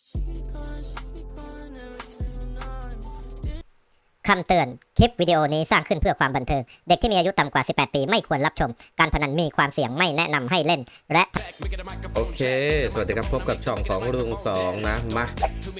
She be gone, she be gone, never คำเตือน คลิปวิดีโอนี้สร้างขึ้นเพื่อความบันเทิง เด็กที่มีอายุต่ำกว่า 18 ปีไม่ควรรับชม การพนันมีความเสี่ยงไม่แนะนำให้เล่น และ โอเค สวัสดีครับพบกับช่องของลุงสองนะมา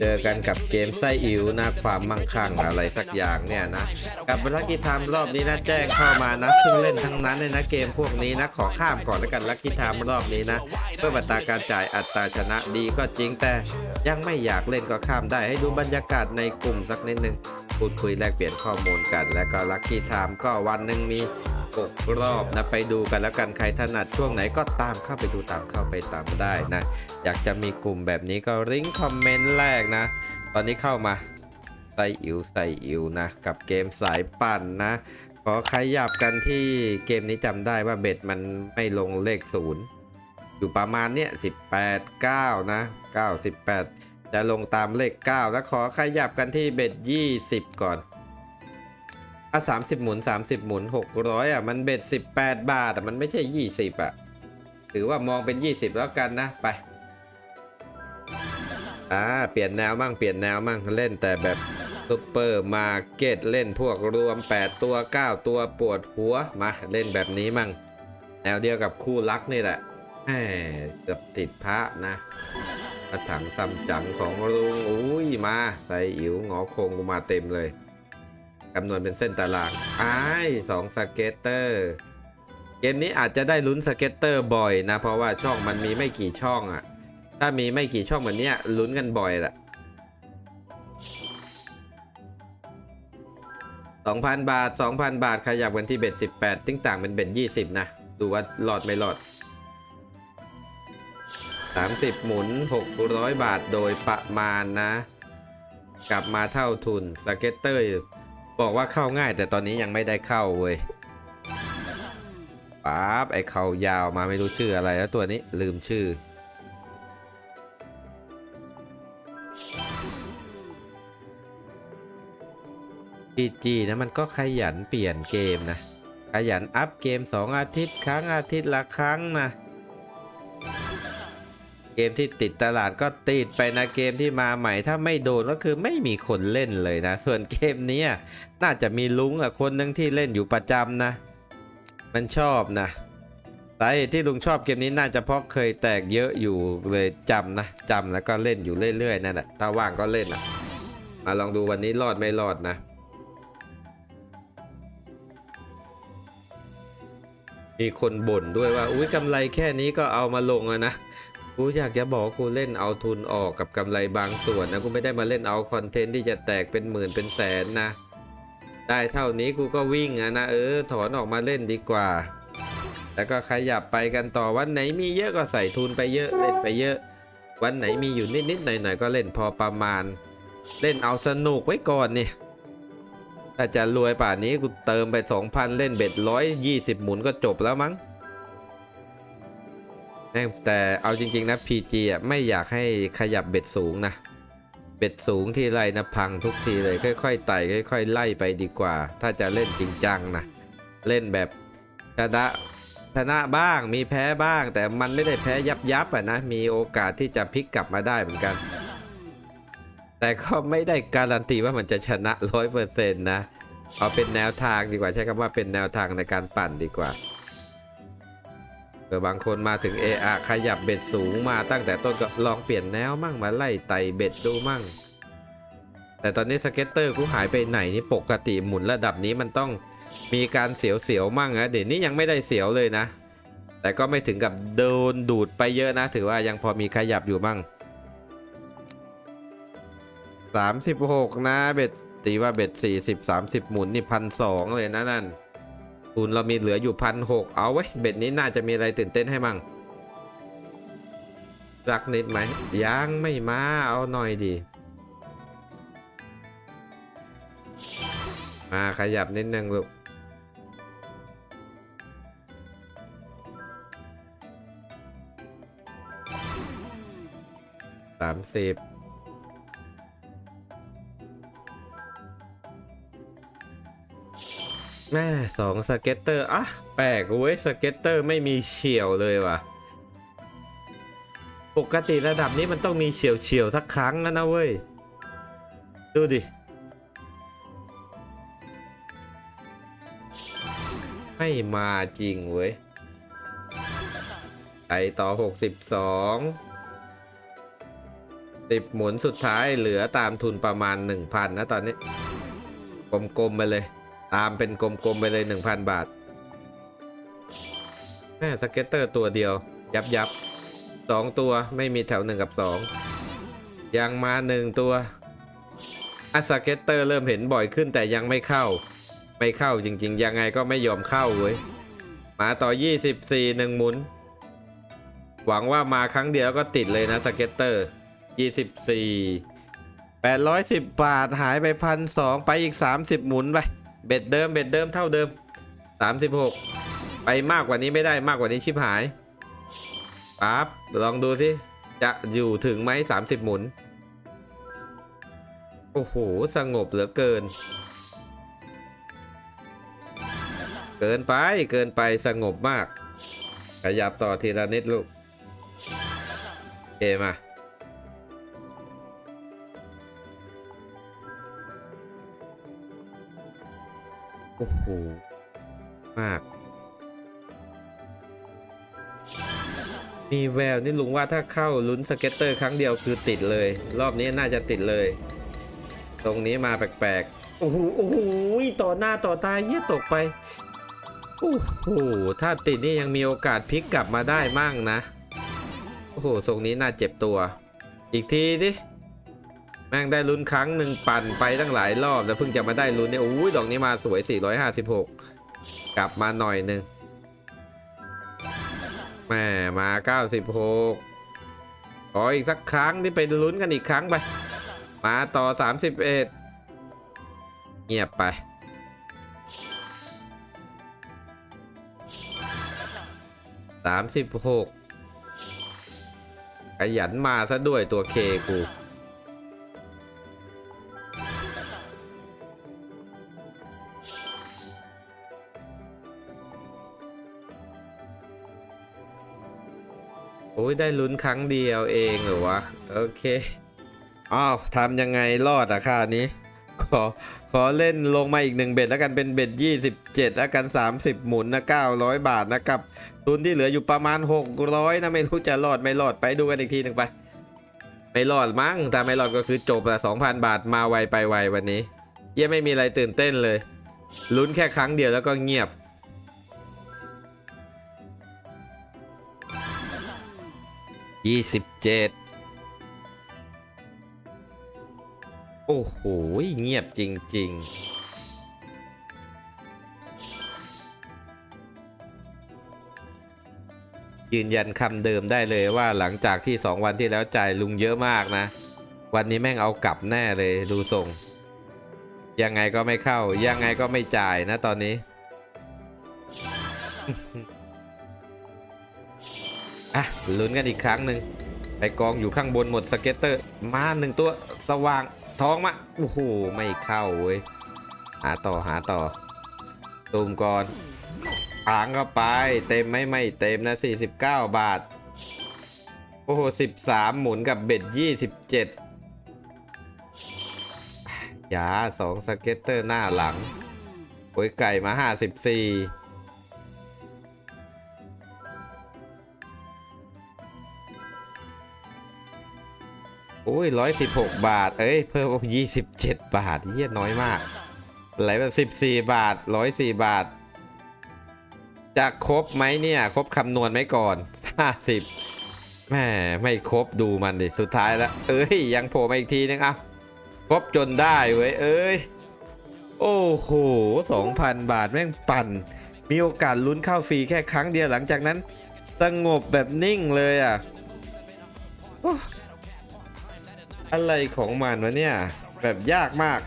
เจอกันกับเกมไส้อิ๋วนะความมั่งคั่งอะไรสักอย่างเนี่ยนะ กับลักกี้ไทม์รอบนี้นะแจ้งเข้ามานะเพิ่งเล่นทั้งนั้นเลยนะเกมพวกนี้นะขอข้ามก่อนแล้วกันลักกี้ไทม์รอบนี้นะ เพื่ออัตราการจ่ายอัตราชนะดีก็จริงแต่ ยังไม่อยากเล่นก็ข้ามได้ให้ดูบรรยากาศในกลุ่มสักนิดนึงพูดคุยแลกเปลี่ยนข้อมูลกัน แล้วก็ลักกี้ไทม์ก็วันหนึ่งมี6รอบนะไปดูกันแล้วกันใครถนัดช่วงไหนก็ตามเข้าไปดูตามเข้าไปตามได้นะ อยากจะมีกลุ่มแบบนี้ก็ริ้งคอมเมนต์แรกนะ ตอนนี้เข้ามาใส่อิวใส่อิวนะ กับเกมสายปั่นนะขอขยับกันที่เกมนี้จำได้ว่าเบ็ดมันไม่ลงเลขศูนย์อยู่ประมาณเนี้ย18 9 นะ 9 18 จะลงตามเลข 9 แล้วขอขยับกันที่เบ็ด20 ก่อน อะสามสิบหมุนสามสิบหมุนหกร้อยอะมันเบ็ดสิบแปดบาทอะมันไม่ใช่ยี่สิบอะถือว่ามองเป็นยี่สิบแล้วกันนะไปอ่าเปลี่ยนแนวมั่งเปลี่ยนแนวมั่งเล่นแต่แบบซุปเปอร์มาร์เก็ตเล่นพวกรวม 8 ตัว 9 ตัวปวดหัวมาเล่นแบบนี้มั่งแนวเดียวกับคู่รักนี่แหละแหมเกือบติดพระนะกระถังซัมจังของลุงอุ้ยมาใส่อิ๋วงอคงมาเต็มเลย คำนวณเป็นเส้นตารางอ้ายสองสเก็ตเตอร์ เกมนี้อาจจะได้ลุ้นสเก็ตเตอร์บ่อยนะ เพราะว่าช่องมันมีไม่กี่ช่องอะ่ะ ถ้ามีไม่กี่ช่องเหมือนเนี้ยลุ้นกันบ่อยแหละ2,000บาท2,000บาทขยับกันที่เบ็ด18ติ้งต่างเป็นเบ็ด20นะ ดูว่ารอดไม่รอด30หมุน600บาทโดยประมาณนะ กลับมาเท่าทุนสเก็ตเตอร์ บอกว่าเข้าง่ายแต่ตอนนี้ยังไม่ได้เข้าเว้ยปั๊บไอเขายาวมาไม่รู้ชื่ออะไรแล้วตัวนี้ลืมชื่อพีจีนะมันก็ขยันเปลี่ยนเกมนะ ขยันอัพเกม 2 อาทิตย์ครั้งอาทิตย์ละครั้งนะ เกมที่ติดตลาดก็ติดไปนะเกมที่มาใหม่ถ้าไม่โดนก็คือไม่มีคนเล่นเลยนะ ส่วนเกมนี้น่าจะมีลุงอะคนนึงที่เล่นอยู่ประจำนะ มันชอบนะสาเหตุที่ลุงชอบเกมนี้น่าจะเพราะเคยแตกเยอะอยู่เลยจำนะจำแล้วก็เล่นอยู่เรื่อยๆนั่นแหละถ้าว่างก็เล่นอะมาลองดูวันนี้รอดไม่รอดนะมีคนบ่นด้วยว่า อุ้ยกำไรแค่นี้ก็เอามาลงอะนะ กูอยากจะบอกกูเล่นเอาทุนออกกับกำไรบางส่วนนะกูไม่ได้มาเล่นเอาคอนเทนต์ที่จะแตกเป็นหมื่นเป็นแสนนะ ได้เท่านี้กูก็วิ่งอะนะเออ ถอนออกมาเล่นดีกว่า แล้วก็ขยับไปกันต่อวันไหนมีเยอะก็ใส่ทุนไปเยอะเล่นไปเยอะ วันไหนมีอยู่นิดๆหน่อยๆก็เล่นพอประมาณ เล่นเอาสนุกไว้ก่อนเนี่ยถ้าจะรวยป่านนี้กูเติมไป 2,000 เล่นเบ็ดร้อยยี่สิบหมุนก็จบแล้วมั้ง แต่เอาจริง ๆ นะ PG อะไม่อยากให้ขยับเบ็ดสูงนะ เบ็ดสูงที่ไรนะพังทุกทีเลย ค่อยๆไต่ค่อย ๆ ไล่ไปดีกว่า ถ้าจะเล่นจริงจังนะเล่นแบบชนะชนะบ้างมีแพ้บ้าง แต่มันไม่ได้แพ้ยับยับอะนะมีโอกาสที่จะพลิกกลับมาได้เหมือนกัน แต่ก็ไม่ได้การันตีว่ามันจะชนะร้อยเปอร์เซ็นต์นะเอาเป็นแนวทางดีกว่าใช้คำว่าเป็นแนวทางในการปั่นดีกว่า อบางคนมาถึงเออะขยับเบ็ดสูงมาตั้งแต่ต้นก็ลองเปลี่ยนแนวมั่งมาไล่ไต่เบ็ดดูมั่ง แต่ตอนนี้สเก็ตเตอร์กูหายไปไหนนี่ปกติหมุนระดับนี้มันต้องมีการเสียวๆมั่งนะเดี๋ยวนี้ยังไม่ได้เสียวเลยนะ แต่ก็ไม่ถึงกับโดนดูดไปเยอะนะ ถือว่ายังพอมีขยับอยู่มั่ง36 นะเบ็ดตีว่าเบ็ด40 30 หมุนนี่พันสองเลยนะนั่น ทุนเรามีเหลืออยู่พันหกเอาไว้เบ็ดนี้น่าจะมีอะไรตื่นเต้นให้มั่งรักนิดไหมยังไม่มาเอาหน่อยดีมาขยับนิดนึงลูกสามสิบ แม่สองสเก็ตเตอร์อะแปลกเว้ยสเก็ตเตอร์ไม่มีเฉียวเลยว่ะ ปกติระดับนี้มันต้องมีเฉียวเฉียวสักครั้งแล้วนะเว้ย ดูดิ ไม่มาจริงเว้ยไปต่อ 62 10หมุนสุดท้ายเหลือตามทุนประมาณ 1,000 นะตอนนี้ กลมๆไปเลย ตามเป็นกลมๆไปเลย 1,000 บาทแม่สเก็ตเตอร์ตัวเดียว ยับยับสองตัวไม่มีแถวหนึ่งกับสองยังมาหนึ่งตัวอะสเก็ตเตอร์เริ่มเห็นบ่อยขึ้นแต่ยังไม่เข้า ไม่เข้าจริงๆ ยังไงก็ไม่ยอมเข้าเว้ยมาต่อ 24หนึ่งหมุน หวังว่ามาครั้งเดียวก็ติดเลยนะสเก็ตเตอร์ 24 810 บาทหายไปพันสองไปอีก 30 หมุนไป เบ็ดเดิมเบ็ดเดิมเท่าเดิม 36 ไปมากกว่านี้ไม่ได้มากกว่านี้ชิบหายปั๊บลองดูสิ จะอยู่ถึงไหม30 หมุน โอ้โห สงบเหลือเกิน เกินไปเกินไปสงบมาก ขยับต่อทีละนิดลูก โอเคมา โอ้โห มากมีแววนี่ลุงว่าถ้าเข้าลุ้นสเก็ตเตอร์ครั้งเดียวคือติดเลย รอบนี้น่าจะติดเลย ตรงนี้มาแปลกๆ โอ้โห โอ้โห ต่อหน้าต่อตาเยี่ยตกไป โอ้โห ถ้าติดนี่ยังมีโอกาสพลิกกลับมาได้มั่งนะ โอ้โห ทรงนี้น่าเจ็บตัว อีกทีดิ แม่งได้ลุ้นครั้งหนึ่งปั่นไปตั้งหลายรอบแล้วเพิ่งจะมาได้ลุ้นเนี่ยโอ้ยดอกนี้มาสวย 456 กลับมาหน่อยหนึ่งแม่มา 96ขออีกสักครั้งที่ไปลุ้นกันอีกครั้งไป มาต่อ 31 เงียบไป36ขยันมาซะด้วยตัวเคกู โอ้ยได้ลุ้นครั้งเดียวเองเหรอวะ โอเค อ้าวทำยังไงรอดอะค่านี้ ขอ ขอเล่นลงมาอีกหนึ่งเบ็ดแล้วกันเป็นเบ็ด27 แล้วกัน 30 หมุนนะ 900 บาทนะครับทุนที่เหลืออยู่ประมาณ 600 นะ ไม่รู้จะรอดไม่รอดไปดูกันอีกทีหนึ่งไป ไม่รอดมั้งถ้าไม่รอดก็คือจบละ2,000 บาทมาไวไปไววันนี้ เยังไม่มีอะไรตื่นเต้นเลย ลุ้นแค่ครั้งเดียวแล้วก็เงียบ ยี่สิบเจ็ดโอ้โห เงียบจริง ๆยืนยันคำเดิมได้เลยว่าหลังจากที่สองวันที่แล้วจ่ายลุงเยอะมากนะ วันนี้แม่งเอากลับแน่เลยดูทรงยังไงก็ไม่เข้า ยังไงก็ไม่จ่ายนะตอนนี้ อะลุ้นกันอีกครั้งหนึ่งไปกองอยู่ข้างบนหมดสเก็ตเตอร์ มาหนึ่งตัวสว่างท้องมาโอ้โหไม่เข้าเว้ยหาต่อหาต่อตูมก่อนปางเข้าไป เต็มไหม่ไม่เต็มนะ 49 บาท โอ้โห 13 หมุนกับเบ็ด 27ยาสองสเก็ตเตอร์หน้าหลังโอ้ยไก่มา 54 โอ้ยร้อยสิบหกบาท เอ้ย เพิ่มยี่สิบเจ็ดบาทเยี่ยน้อยมากไหลมาสิบสี่บาทร้อยสี่บาท จะครบไหมเนี่ย ครบคำนวณไหมก่อนห้าสิบแม่ไม่ครบดูมันดิสุดท้ายแล้ว เอ้ย ยังโผล่มาอีกทีนึงอะครบจนได้เว้ย เอ้ย โอ้โหสองพันบาทแม่งปั่น มีโอกาสลุ้นเข้าฟรีแค่ครั้งเดียวหลังจากนั้น สงบแบบนิ่งเลยอะ อะไรของมันวะเนี่ย แบบยากมาก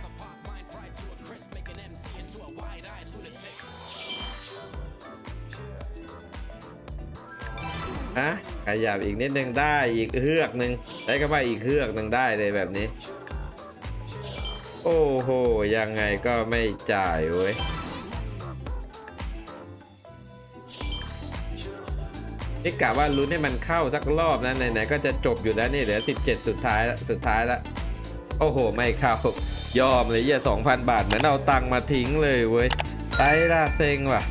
ฮะขยับอีกนิดนึงได้อีกเฮือกหนึ่งใช้คำว่าอีกเฮือกหนึ่งได้เลยแบบนี้ โอ้โห ยังไงก็ไม่จ่ายเว้ย นี่กะว่าลุ้นให้มันเข้าสักรอบนะไหนๆก็จะจบอยู่แล้วนี่เหลือ 17 สุดท้ายสุดท้ายละโอ้โห ไม่เข้ายอมเลยเยี่ย2,000บาทเหมือนเอาตังค์มาทิ้งเลยเว้ยไปละเซ็งว่ะ